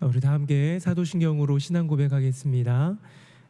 우리 다 함께 사도신경으로 신앙 고백하겠습니다.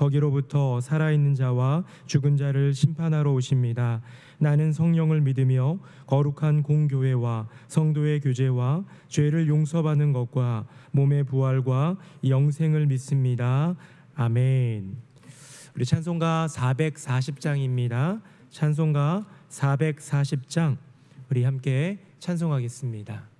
거기로부터 살아있는 자와 죽은 자를 심판하러 오십니다. 나는 성령을 믿으며 거룩한 공교회와 성도의 교제와 죄를 용서받는 것과 몸의 부활과 영생을 믿습니다. 아멘. 우리 찬송가 440장입니다. 찬송가 440장 우리 함께 찬송하겠습니다.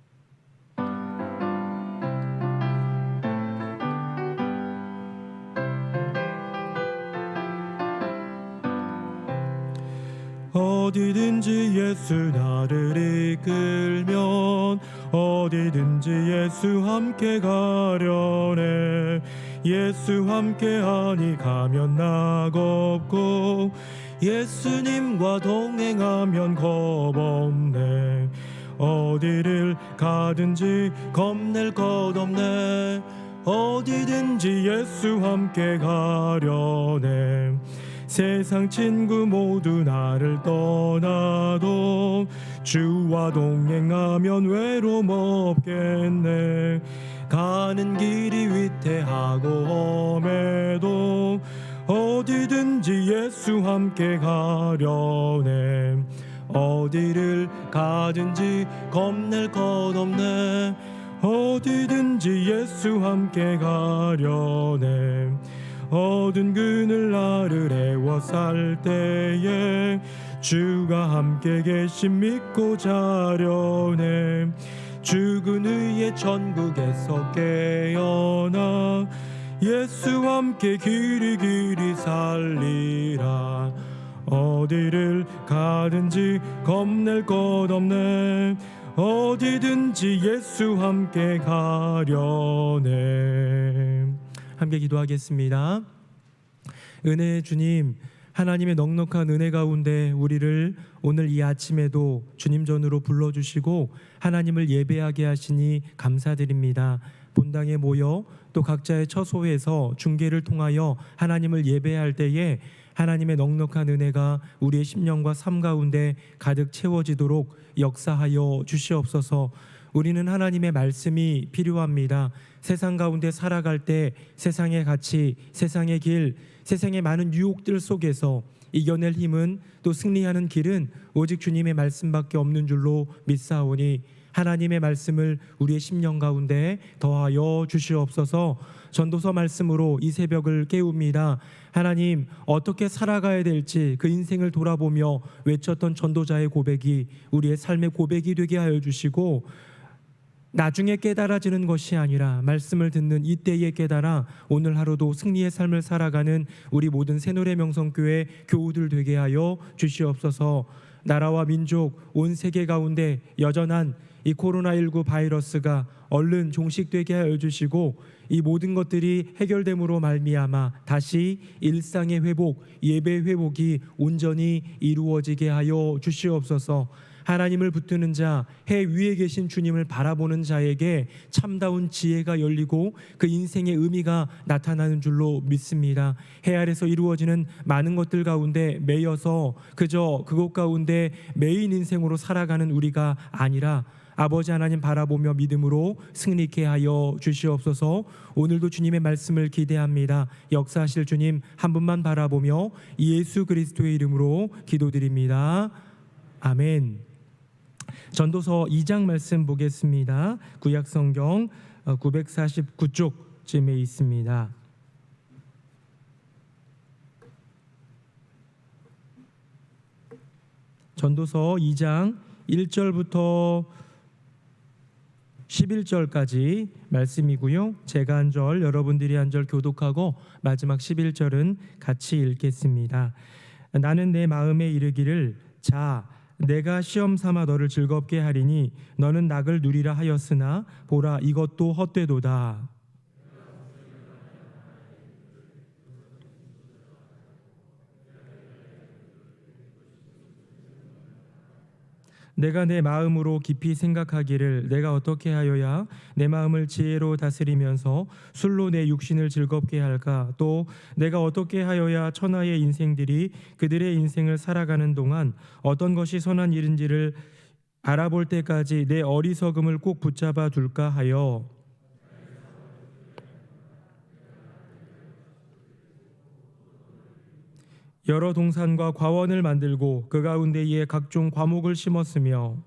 어디든지 예수 나를 이끌면 어디든지 예수 함께 가려네. 예수 함께하니 가면 낙없고 예수님과 동행하면 겁없네. 어디를 가든지 겁낼 것 없네. 어디든지 예수 함께 가려네 세상 친구 모두 나를 떠나도 주와 동행하면 외로움 없겠네. 가는 길이 위태하고 험해도 어디든지 예수 함께 가려네. 어디를 가든지 겁낼 것 없네. 어디든지 예수 함께 가려네 어두운 그늘 나를 애워쌀 때에 주가 함께 계심 믿고 자려네. 죽은 의의 천국에서 깨어나 예수 함께 길이 길이 살리라. 어디를 가든지 겁낼 것 없네. 어디든지 예수 함께 가려네 함께 기도하겠습니다. 은혜의 주님, 하나님의 넉넉한 은혜 가운데 우리를 오늘 이 아침에도 주님 전으로 불러주시고 하나님을 예배하게 하시니 감사드립니다. 본당에 모여 또 각자의 처소에서 중계를 통하여 하나님을 예배할 때에 하나님의 넉넉한 은혜가 우리의 심령과 삶 가운데 가득 채워지도록 역사하여 주시옵소서. 우리는 하나님의 말씀이 필요합니다. 세상 가운데 살아갈 때 세상의 가치, 세상의 길, 세상의 많은 유혹들 속에서 이겨낼 힘은 또 승리하는 길은 오직 주님의 말씀밖에 없는 줄로 믿사오니 하나님의 말씀을 우리의 심령 가운데 더하여 주시옵소서. 전도서 말씀으로 이 새벽을 깨웁니다. 하나님 어떻게 살아가야 될지 그 인생을 돌아보며 외쳤던 전도자의 고백이 우리의 삶의 고백이 되게 하여 주시고 나중에 깨달아지는 것이 아니라 말씀을 듣는 이때에 깨달아 오늘 하루도 승리의 삶을 살아가는 우리 모든 새노래 명성교회 교우들 되게 하여 주시옵소서. 나라와 민족 온 세계 가운데 여전한 이 코로나19 바이러스가 얼른 종식되게 하여 주시고 이 모든 것들이 해결됨으로 말미암아 다시 일상의 회복, 예배 회복이 온전히 이루어지게 하여 주시옵소서. 하나님을 붙드는 자, 해 위에 계신 주님을 바라보는 자에게 참다운 지혜가 열리고 그 인생의 의미가 나타나는 줄로 믿습니다. 해 아래서 이루어지는 많은 것들 가운데 매여서 그저 그것 가운데 메인 인생으로 살아가는 우리가 아니라 아버지 하나님 바라보며 믿음으로 승리케 하여 주시옵소서. 오늘도 주님의 말씀을 기대합니다. 역사하실 주님 한 분만 바라보며 예수 그리스도의 이름으로 기도드립니다. 아멘. 전도서 2장 말씀 보겠습니다. 구약 성경 949쪽쯤에 있습니다. 전도서 2장 1절부터 11절까지 말씀이고요. 제가 한 절, 여러분들이 한 절 교독하고 마지막 11절은 같이 읽겠습니다. 나는 내 마음에 이르기를 자 내가 시험 삼아 너를 즐겁게 하리니 너는 낙을 누리라 하였으나 보라 이것도 헛되도다. 내가 내 마음으로 깊이 생각하기를 내가 어떻게 하여야 내 마음을 지혜로 다스리면서 술로 내 육신을 즐겁게 할까? 또 내가 어떻게 하여야 천하의 인생들이 그들의 인생을 살아가는 동안 어떤 것이 선한 일인지를 알아볼 때까지 내 어리석음을 꼭 붙잡아 둘까 하여 여러 동산과 과원을 만들고 그 가운데에 각종 과목을 심었으며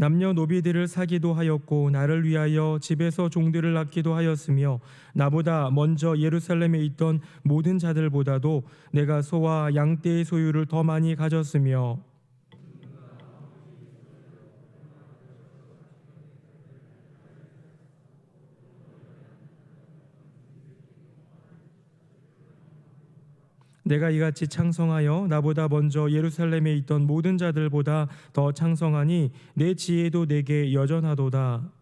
남녀 노비들을 사기도 하였고 나를 위하여 집에서 종들을 낳기도 하였으며 나보다 먼저 예루살렘에 있던 모든 자들보다도 내가 소와 양떼의 소유를 더 많이 가졌으며 내가 이같이 창성하여 나보다 먼저 예루살렘에 있던 모든 자들보다 더 창성하니 내 지혜도 내게 여전하도다.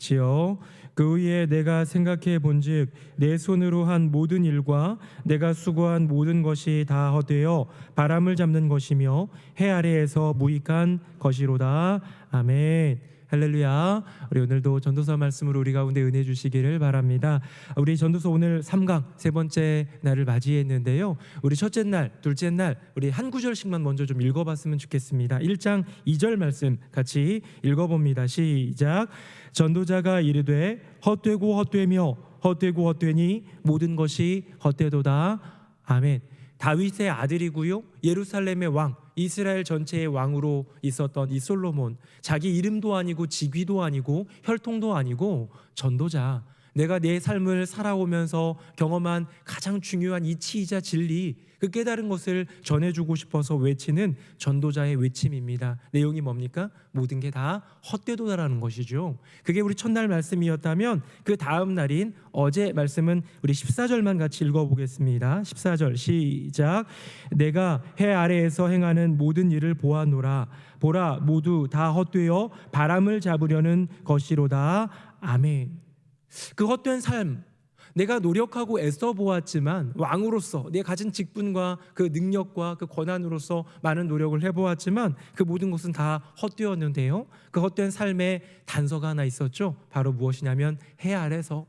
같이요. 그 위에 내가 생각해 본즉 내 손으로 한 모든 일과 내가 수고한 모든 것이 다 헛되어 바람을 잡는 것이며 해 아래에서 무익한 것이로다. 아멘. 할렐루야. 우리 오늘도 전도서 말씀으로 우리 가운데 은혜 주시기를 바랍니다. 우리 전도서 오늘 3강 세 번째 날을 맞이했는데요. 우리 첫째 날, 둘째 날 우리 한 구절씩만 먼저 좀 읽어 봤으면 좋겠습니다. 1장 2절 말씀 같이 읽어 봅니다. 시작. 전도자가 이르되 헛되고 헛되며 헛되고 헛되니 모든 것이 헛되도다. 아멘. 다윗의 아들이고요. 예루살렘의 왕, 이스라엘 전체의 왕으로 있었던 이 솔로몬. 자기 이름도 아니고 직위도 아니고 혈통도 아니고 전도자. 내가 내 삶을 살아오면서 경험한 가장 중요한 이치이자 진리, 그 깨달은 것을 전해주고 싶어서 외치는 전도자의 외침입니다. 내용이 뭡니까? 모든 게 다 헛되도다라는 것이죠. 그게 우리 첫날 말씀이었다면 그 다음 날인 어제 말씀은 우리 14절만 같이 읽어보겠습니다. 14절 시작. 내가 해 아래에서 행하는 모든 일을 보아노라. 보라 모두 다 헛되어 바람을 잡으려는 것이로다. 아멘. 그 헛된 삶 내가 노력하고 애써 보았지만 왕으로서 내 가진 직분과 그 능력과 그 권한으로서 많은 노력을 해보았지만 그 모든 것은 다 헛되었는데요. 그 헛된 삶의 단서가 하나 있었죠. 바로 무엇이냐면 해 아래서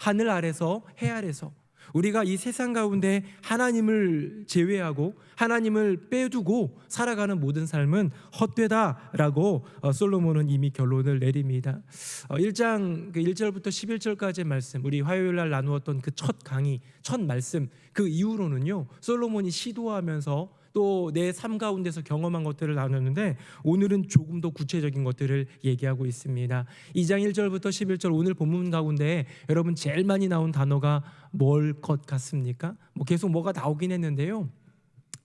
하늘 아래서 해 아래서 우리가 이 세상 가운데 하나님을 제외하고 하나님을 빼두고 살아가는 모든 삶은 헛되다라고 어, 솔로몬은 이미 결론을 내립니다. 1장 1절부터 11절까지의 말씀, 우리 화요일 날 나누었던 그 첫 강의, 첫 말씀 그 이후로는요. 솔로몬이 시도하면서 또 내 삶 가운데서 경험한 것들을 나눴는데 오늘은 조금 더 구체적인 것들을 얘기하고 있습니다. 2장 1절부터 11절 오늘 본문 가운데 여러분 제일 많이 나온 단어가 뭘 것 같습니까? 뭐 계속 뭐가 나오긴 했는데요.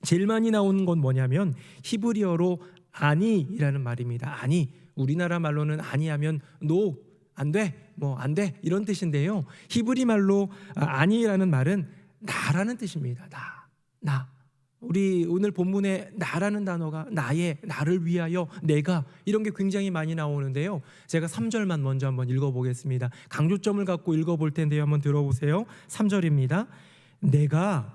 제일 많이 나오는 건 뭐냐면 히브리어로 아니라는 말입니다. 아니 우리나라 말로는 아니하면 노안 돼, 뭐 안 돼 이런 뜻인데요. 히브리 말로 아니라는 말은 나라는 뜻입니다. 나, 나. 우리 오늘 본문에 나라는 단어가 나의, 나를 위하여, 내가 이런 게 굉장히 많이 나오는데요. 제가 3절만 먼저 한번 읽어 보겠습니다. 강조점을 갖고 읽어 볼 텐데요. 한번 들어보세요. 3절입니다. 내가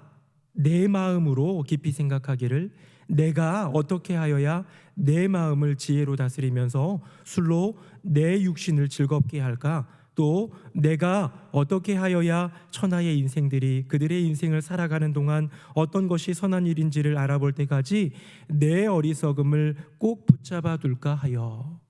내 마음으로 깊이 생각하기를 내가 어떻게 하여야 내 마음을 지혜로 다스리면서 술로 내 육신을 즐겁게 할까? 또 내가 어떻게 하여야 천하의 인생들이 그들의 인생을 살아가는 동안 어떤 것이 선한 일인지를 알아볼 때까지 내 어리석음을 꼭 붙잡아 둘까 하여.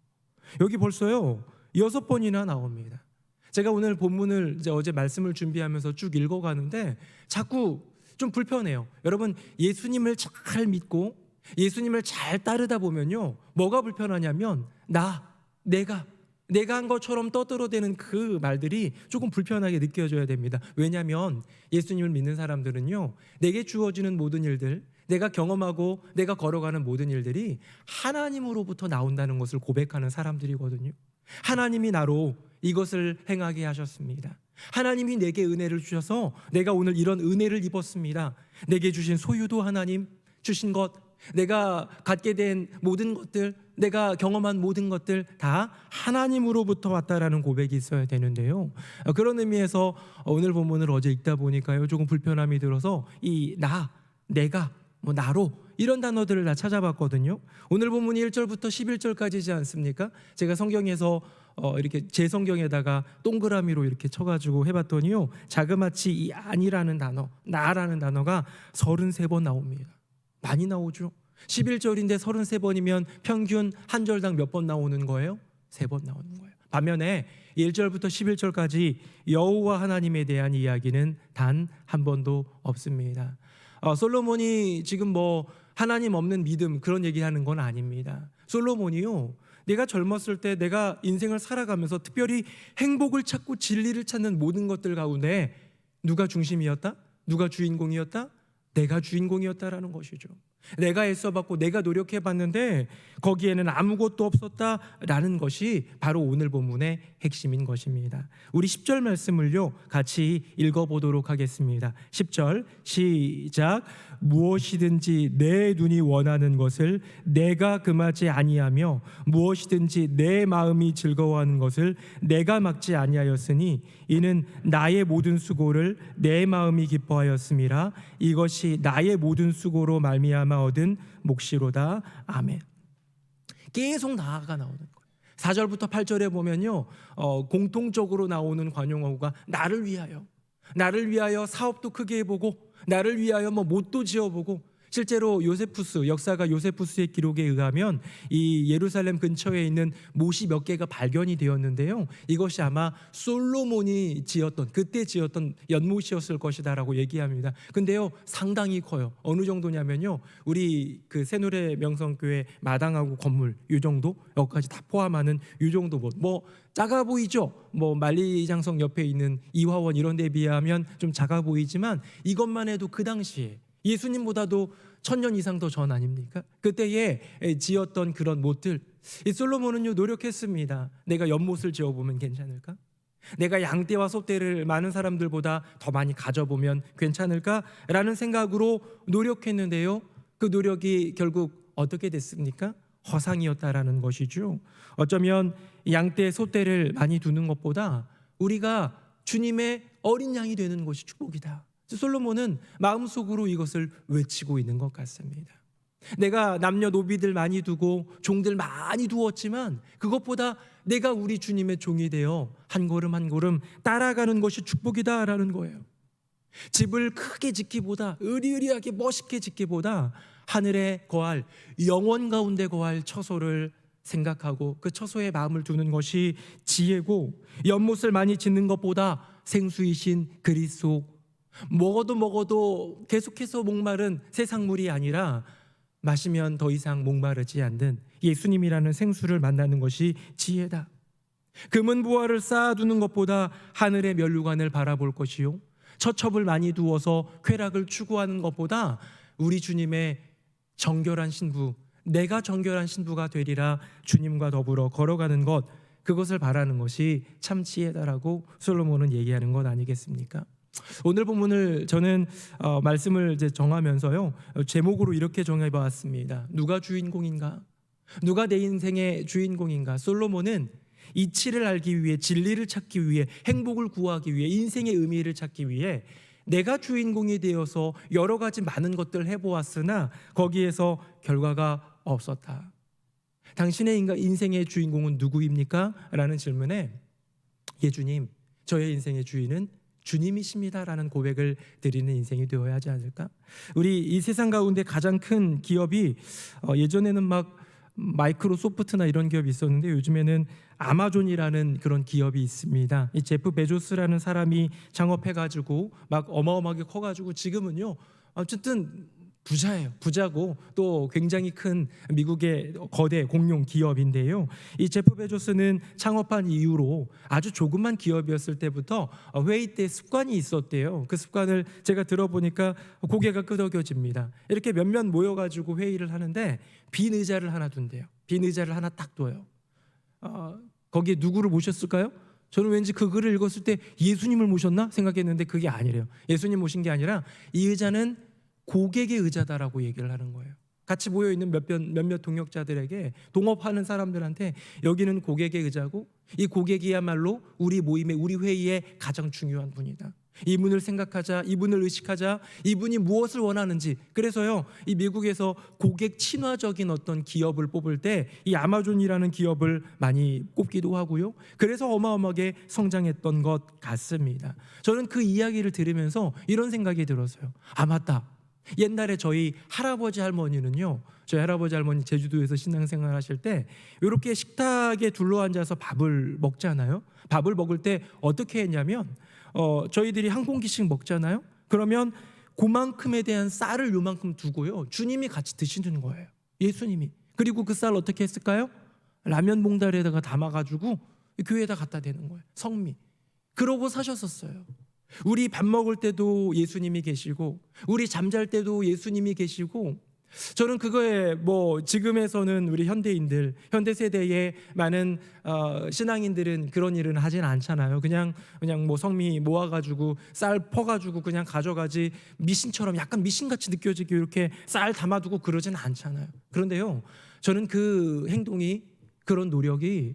여기 벌써요. 여섯 번이나 나옵니다. 제가 오늘 본문을 이제 어제 말씀을 준비하면서 쭉 읽어가는데 자꾸 좀 불편해요. 여러분 예수님을 잘 믿고 예수님을 잘 따르다 보면요. 뭐가 불편하냐면 나, 내가 내가 한 것처럼 떠들어대는 그 말들이 조금 불편하게 느껴져야 됩니다. 왜냐하면 예수님을 믿는 사람들은요, 내게 주어지는 모든 일들, 내가 경험하고 내가 걸어가는 모든 일들이 하나님으로부터 나온다는 것을 고백하는 사람들이거든요. 하나님이 나로 이것을 행하게 하셨습니다. 하나님이 내게 은혜를 주셔서 내가 오늘 이런 은혜를 입었습니다. 내게 주신 소유도 하나님 주신 것, 내가 갖게 된 모든 것들, 내가 경험한 모든 것들 다 하나님으로부터 왔다라는 고백이 있어야 되는데요. 어, 그런 의미에서 오늘 본문을 어제 읽다 보니까요 조금 불편함이 들어서 이 나, 내가, 뭐 나로 이런 단어들을 다 찾아봤거든요. 오늘 본문이 1절부터 11절까지지 않습니까? 제가 성경에서 어, 이렇게 제 성경에다가 동그라미로 이렇게 쳐가지고 해봤더니요 자그마치 이 아니라는 단어, 나라는 단어가 33번 나옵니다. 많이 나오죠. 11절인데 33번이면 평균 한 절당 몇 번 나오는 거예요? 세 번 나오는 거예요. 반면에 1절부터 11절까지 여호와 하나님에 대한 이야기는 단 한 번도 없습니다. 어, 솔로몬이 지금 뭐 하나님 없는 믿음 그런 얘기하는 건 아닙니다. 솔로몬이요. 내가 젊었을 때 내가 인생을 살아가면서 특별히 행복을 찾고 진리를 찾는 모든 것들 가운데 누가 중심이었다? 누가 주인공이었다? 내가 주인공이었다라는 것이죠. 내가 애써봤고 내가 노력해봤는데 거기에는 아무것도 없었다라는 것이 바로 오늘 본문의 핵심인 것입니다. 우리 10절 말씀을요 같이 읽어보도록 하겠습니다. 10절 시작 무엇이든지 내 눈이 원하는 것을 내가 금하지 아니하며 무엇이든지 내 마음이 즐거워하는 것을 내가 막지 아니하였으니 이는 나의 모든 수고를 내 마음이 기뻐하였음이라 이것이 나의 모든 수고로 말미암아 얻은 몫이로다 아멘. 계속 나아가 나오는 거예요. 4절부터 8절에 보면요. 어, 공통적으로 나오는 관용어가 나를 위하여 나를 위하여 사업도 크게 해보고 나를 위하여 뭐 못도 지어보고 실제로 요세푸스 역사가 요세푸스의 기록에 의하면 이 예루살렘 근처에 있는 못이 몇 개가 발견이 되었는데요. 이것이 아마 솔로몬이 지었던 그때 지었던 연못이었을 것이다라고 얘기합니다. 근데요 상당히 커요. 어느 정도냐면요 우리 그 새노래 명성교회 마당하고 건물 이 정도 여기까지 다 포함하는 이 정도 뭐, 뭐 작아 보이죠. 뭐 만리장성 옆에 있는 이화원 이런 데 비하면 좀 작아 보이지만 이것만 해도 그 당시에 예수님보다도 천년 이상 더 전 아닙니까? 그때에 지었던 그런 못들 이 솔로몬은요 노력했습니다. 내가 연못을 지어보면 괜찮을까? 내가 양떼와 소떼를 많은 사람들보다 더 많이 가져보면 괜찮을까라는 생각으로 노력했는데요. 그 노력이 결국 어떻게 됐습니까? 허상이었다라는 것이죠. 어쩌면 양떼 소떼를 많이 두는 것보다 우리가 주님의 어린 양이 되는 것이 축복이다. 솔로몬은 마음속으로 이것을 외치고 있는 것 같습니다. 내가 남녀 노비들 많이 두고 종들 많이 두었지만 그것보다 내가 우리 주님의 종이 되어 한 걸음 한 걸음 따라가는 것이 축복이다라는 거예요. 집을 크게 짓기보다 의리의리하게 멋있게 짓기보다 하늘에 거할 영원 가운데 거할 처소를 생각하고 그 처소에 마음을 두는 것이 지혜고 연못을 많이 짓는 것보다 생수이신 그리스도 먹어도 먹어도 계속해서 목마른 세상 물이 아니라 마시면 더 이상 목마르지 않는 예수님이라는 생수를 만나는 것이 지혜다. 금은 부화를 쌓아두는 것보다 하늘의 면류관을 바라볼 것이요. 처첩을 많이 두어서 쾌락을 추구하는 것보다 우리 주님의 정결한 신부, 내가 정결한 신부가 되리라 주님과 더불어 걸어가는 것, 그것을 바라는 것이 참 지혜다라고 솔로몬은 얘기하는 것 아니겠습니까? 오늘 본문을 저는 어, 말씀을 이제 정하면서요 어, 제목으로 이렇게 정해봤습니다. 누가 주인공인가? 누가 내 인생의 주인공인가? 솔로몬은 이치를 알기 위해 진리를 찾기 위해 행복을 구하기 위해 인생의 의미를 찾기 위해 내가 주인공이 되어서 여러 가지 많은 것들을 해보았으나 거기에서 결과가 없었다. 당신의 인생의 주인공은 누구입니까? 라는 질문에 예주님, 저의 인생의 주인은 주님이십니다라는 고백을 드리는 인생이 되어야 하지 않을까? 우리 이 세상 가운데 가장 큰 기업이 어, 예전에는 막 마이크로소프트나 이런 기업이 있었는데 요즘에는 아마존이라는 그런 기업이 있습니다. 이 제프 베조스라는 사람이 창업해가지고 막 어마어마하게 커가지고 지금은요. 어쨌든 부자예요. 부자고 또 굉장히 큰 미국의 거대 공룡 기업인데요. 이 제프 베조스는 창업한 이후로 아주 조그만 기업이었을 때부터 회의 때 습관이 있었대요. 그 습관을 제가 들어보니까 고개가 끄덕여집니다. 이렇게 몇몇 모여가지고 회의를 하는데 빈 의자를 하나 둔대요. 빈 의자를 하나 딱 둬요. 어, 거기에 누구를 모셨을까요? 저는 왠지 그 글을 읽었을 때 예수님을 모셨나 생각했는데 그게 아니래요. 예수님 모신 게 아니라 이 의자는 고객의 의자다라고 얘기를 하는 거예요. 같이 모여 있는 몇몇 몇몇 동역자들에게 동업하는 사람들한테 여기는 고객의 의자고 이 고객이야말로 우리 모임의 우리 회의의 가장 중요한 분이다. 이분을 생각하자, 이분을 의식하자, 이분이 무엇을 원하는지. 그래서요, 이 미국에서 고객 친화적인 어떤 기업을 뽑을 때 이 아마존이라는 기업을 많이 꼽기도 하고요. 그래서 어마어마하게 성장했던 것 같습니다. 저는 그 이야기를 들으면서 이런 생각이 들었어요. 아, 맞다. 옛날에 저희 할아버지 할머니는요. 저희 할아버지 할머니 제주도에서 신앙생활 하실 때 이렇게 식탁에 둘러앉아서 밥을 먹잖아요. 밥을 먹을 때 어떻게 했냐면 어, 저희들이 한 공기씩 먹잖아요. 그러면 그만큼에 대한 쌀을 요만큼 두고요. 주님이 같이 드시는 거예요. 예수님이. 그리고 그 쌀 어떻게 했을까요? 라면 봉다리에다가 담아가지고 교회에다 갖다 대는 거예요. 성미. 그러고 사셨었어요. 우리 밥 먹을 때도 예수님이 계시고, 우리 잠잘 때도 예수님이 계시고, 저는 그거에 뭐 지금에서는 우리 현대인들, 현대 세대의 많은 어, 신앙인들은 그런 일은 하진 않잖아요. 그냥 그냥 뭐 성미 모아가지고 쌀 퍼가지고 그냥 가져가지 미신처럼 약간 미신같이 느껴지게 이렇게 쌀 담아두고 그러진 않잖아요. 그런데요, 저는 그 행동이 그런 노력이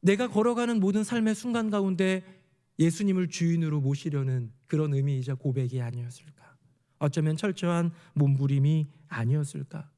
내가 걸어가는 모든 삶의 순간 가운데 예수님을 주인으로 모시려는 그런 의미이자 고백이 아니었을까? 어쩌면 철저한 몸부림이 아니었을까?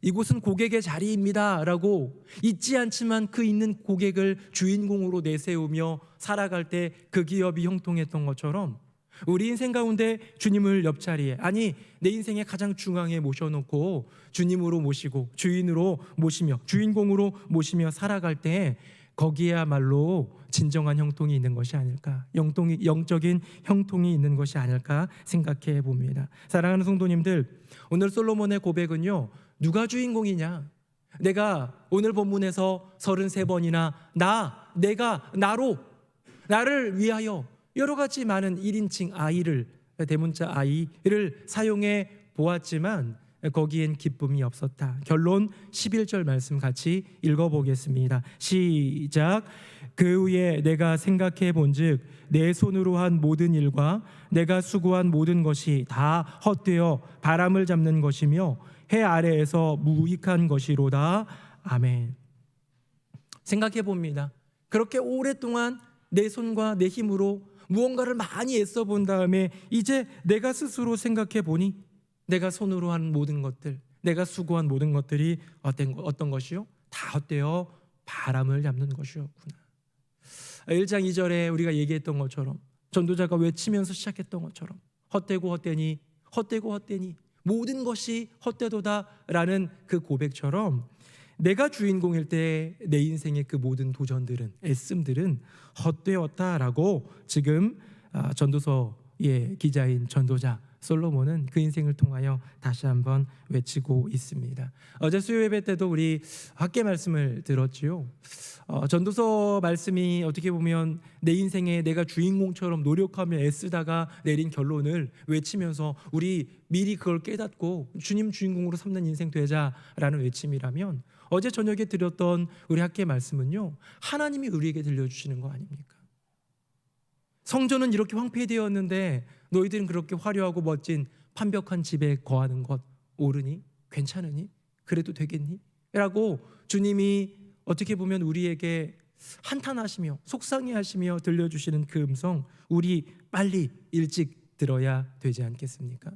이곳은 고객의 자리입니다 라고 잊지 않지만 그 있는 고객을 주인공으로 내세우며 살아갈 때 그 기업이 형통했던 것처럼 우리 인생 가운데 주님을 옆자리에 아니 내 인생의 가장 중앙에 모셔놓고 주님으로 모시고 주인으로 모시며 주인공으로 모시며 살아갈 때 거기에야말로 진정한 형통이 있는 것이 아닐까? 영통이, 영적인 형통이 있는 것이 아닐까 생각해 봅니다. 사랑하는 성도님들 오늘 솔로몬의 고백은요 누가 주인공이냐? 내가 오늘 본문에서 33번이나 나 내가 나로 나를 위하여 여러 가지 많은 1인칭 아이를 대문자 아이를 사용해 보았지만 거기엔 기쁨이 없었다. 결론 11절 말씀 같이 읽어 보겠습니다. 시작. 그 후에 내가 생각해 본즉 내 손으로 한 모든 일과 내가 수고한 모든 것이 다 헛되어 바람을 잡는 것이며 해 아래에서 무익한 것이로다. 아멘. 생각해 봅니다. 그렇게 오랫동안 내 손과 내 힘으로 무언가를 많이 애써 본 다음에 이제 내가 스스로 생각해 보니 내가 손으로 한 모든 것들, 내가 수고한 모든 것들이 어떤, 어떤 것이요? 다 헛되어 바람을 잡는 것이었구나. 1장 2절에 우리가 얘기했던 것처럼 전도자가 외치면서 시작했던 것처럼 헛되고 헛되니 헛되고 헛되니 모든 것이 헛되도다라는 그 고백처럼 내가 주인공일 때 내 인생의 그 모든 도전들은 애씀들은 헛되었다라고 지금 아, 전도서의 기자인 전도자 솔로몬은 그 인생을 통하여 다시 한번 외치고 있습니다. 어제 수요 예배 때도 우리 학계 말씀을 들었지요. 어, 전도서 말씀이 어떻게 보면 내 인생에 내가 주인공처럼 노력하며 애쓰다가 내린 결론을 외치면서 우리 미리 그걸 깨닫고 주님 주인공으로 삼는 인생 되자라는 외침이라면 어제 저녁에 드렸던 우리 학계 말씀은요 하나님이 우리에게 들려주시는 거 아닙니까? 성전은 이렇게 황폐되었는데 너희들은 그렇게 화려하고 멋진 판벽한 집에 거하는 것 옳으니 괜찮으니 그래도 되겠니? 라고 주님이 어떻게 보면 우리에게 한탄하시며 속상해하시며 들려주시는 그 음성 우리 빨리 일찍 들어야 되지 않겠습니까?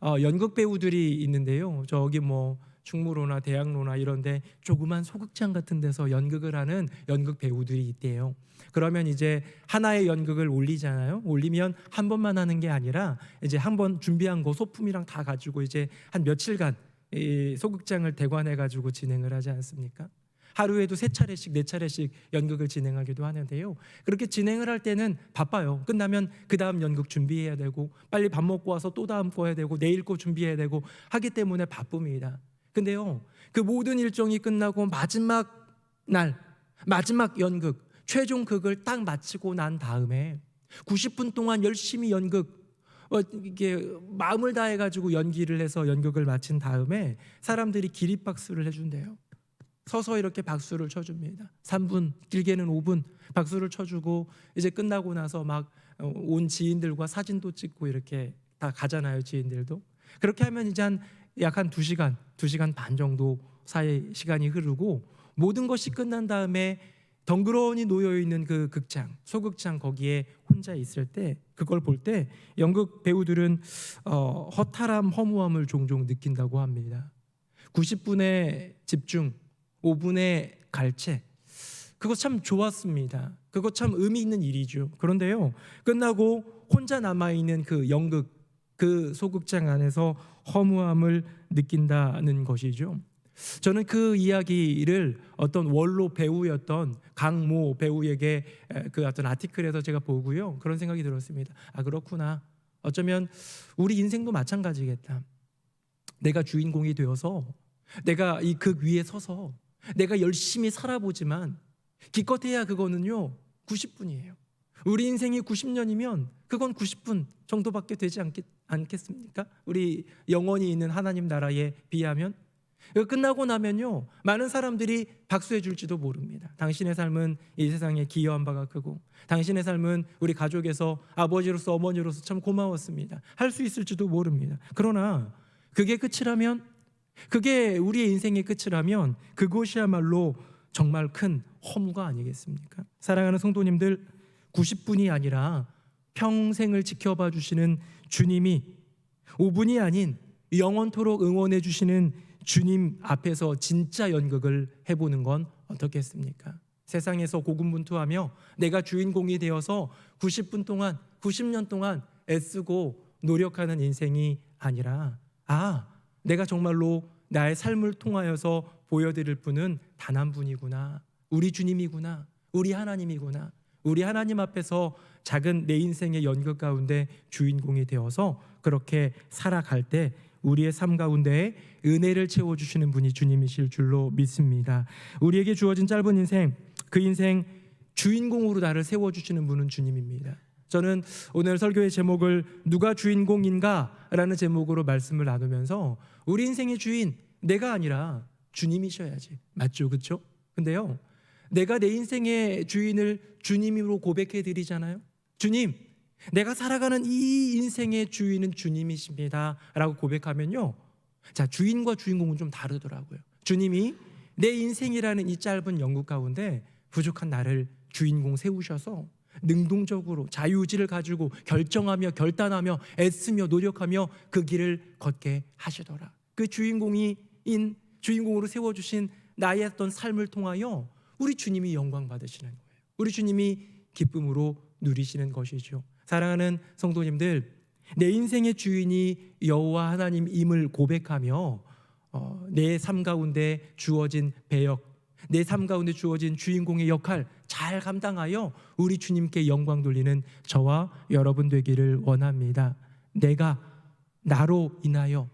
어, 연극 배우들이 있는데요. 저기 뭐 충무로나 대학로나 이런데 조그만 소극장 같은 데서 연극을 하는 연극 배우들이 있대요. 그러면 이제 하나의 연극을 올리잖아요. 올리면 한 번만 하는 게 아니라 이제 한 번 준비한 거 소품이랑 다 가지고 이제 한 며칠간 이 소극장을 대관해 가지고 진행을 하지 않습니까? 하루에도 세 차례씩 네 차례씩 연극을 진행하기도 하는데요. 그렇게 진행을 할 때는 바빠요. 끝나면 그 다음 연극 준비해야 되고 빨리 밥 먹고 와서 또 다음 거 해야 되고 내일 거 준비해야 되고 하기 때문에 바쁩니다. 근데요, 그 모든 일정이 끝나고 마지막 날, 마지막 연극, 최종 극을 딱 마치고 난 다음에 90분 동안 열심히 연극, 어, 이게 마음을 다해가지고 연기를 해서 연극을 마친 다음에 사람들이 기립박수를 해준대요. 서서 이렇게 박수를 쳐줍니다. 3분, 길게는 5분 박수를 쳐주고 이제 끝나고 나서 막 어, 온 지인들과 사진도 찍고 이렇게 다 가잖아요, 지인들도. 그렇게 하면 이제 한 약 한 2시간, 2시간 반 정도 사이 시간이 흐르고 모든 것이 끝난 다음에 덩그러니 놓여 있는 그 극장, 소극장 거기에 혼자 있을 때 그걸 볼 때 연극 배우들은 어, 허탈함, 허무함을 종종 느낀다고 합니다. 90분의 집중, 5분의 갈채. 그거 참 좋았습니다. 그거 참 의미 있는 일이죠. 그런데요. 끝나고 혼자 남아 있는 그 연극 그 소극장 안에서 허무함을 느낀다는 것이죠. 저는 그 이야기를 어떤 원로 배우였던 강모 배우에게 에, 그 어떤 아티클에서 제가 보고요. 그런 생각이 들었습니다. 아 그렇구나. 어쩌면 우리 인생도 마찬가지겠다. 내가 주인공이 되어서 내가 이 극 위에 서서 내가 열심히 살아보지만 기껏해야 그거는요 90분이에요. 우리 인생이 90년이면 그건 90분 정도밖에 되지 않겠, 않겠습니까? 우리 영원히 있는 하나님 나라에 비하면 끝나고 나면요 많은 사람들이 박수해 줄지도 모릅니다. 당신의 삶은 이 세상에 기여한 바가 크고 당신의 삶은 우리 가족에서 아버지로서 어머니로서 참 고마웠습니다. 할 수 있을지도 모릅니다. 그러나 그게 끝이라면 그게 우리의 인생의 끝이라면 그곳이야말로 정말 큰 허무가 아니겠습니까? 사랑하는 성도님들 90분이 아니라 평생을 지켜봐 주시는 주님이 5분이 아닌 영원토록 응원해 주시는 주님 앞에서 진짜 연극을 해보는 건 어떻겠습니까? 세상에서 고군분투하며 내가 주인공이 되어서 90분 동안 90년 동안 애쓰고 노력하는 인생이 아니라 아 내가 정말로 나의 삶을 통하여서 보여드릴 분은 단 한 분이구나. 우리 주님이구나. 우리 하나님이구나 우리 하나님 앞에서 작은 내 인생의 연극 가운데 주인공이 되어서 그렇게 살아갈 때 우리의 삶 가운데 은혜를 채워 주시는 분이 주님이실 줄로 믿습니다. 우리에게 주어진 짧은 인생, 그 인생 주인공으로 나를 세워 주시는 분은 주님입니다. 저는 오늘 설교의 제목을 누가 주인공인가라는 제목으로 말씀을 나누면서 우리 인생의 주인 내가 아니라 주님이셔야지. 맞죠? 그렇죠? 근데요. 내가 내 인생의 주인을 주님으로 고백해 드리잖아요. 주님, 내가 살아가는 이 인생의 주인은 주님이십니다. 라고 고백하면요. 자, 주인과 주인공은 좀 다르더라고요. 주님이 내 인생이라는 이 짧은 연극 가운데 부족한 나를 주인공 세우셔서 능동적으로 자유의지를 가지고 결정하며 결단하며 애쓰며 노력하며 그 길을 걷게 하시더라. 그 주인공이 인 주인공으로 세워 주신 나의 어떤 삶을 통하여 우리 주님이 영광 받으시는 거예요. 우리 주님이 기쁨으로 누리시는 것이죠. 사랑하는 성도님들, 내 인생의 주인이 여호와 하나님임을 고백하며 어, 내삶 가운데 주어진 배역, 내 삶 가운데 주어진 주인공의 역할 잘 감당하여 우리 주님께 영광 돌리는 저와 여러분 되기를 원합니다. 내가 나로 인하여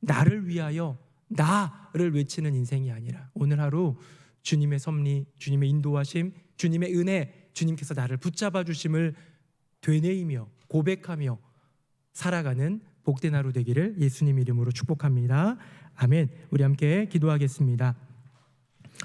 나를 위하여 나를 외치는 인생이 아니라 오늘 하루 주님의 섭리, 주님의 인도하심, 주님의 은혜, 주님께서 나를 붙잡아 주심을 되뇌이며 고백하며 살아가는 복된 하루 되기를 예수님 이름으로 축복합니다. 아멘. 우리 함께 기도하겠습니다.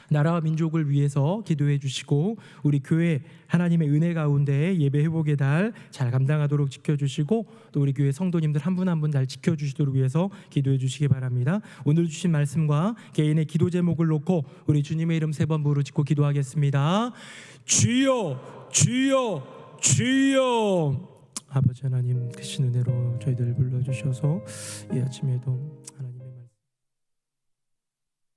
나라와 민족을 위해서 기도해 주시고 우리 교회 하나님의 은혜 가운데 예배 회복의 달 잘 감당하도록 지켜 주시고 또 우리 교회 성도님들 한 분 한 분 잘 지켜 주시도록 위해서 기도해 주시기 바랍니다. 오늘 주신 말씀과 개인의 기도 제목을 놓고 우리 주님의 이름 세 번 부르짖고 기도하겠습니다. 주여 주여 주여 아버지 하나님 크신 은혜로 저희들 불러 주셔서 이 아침에도 하나님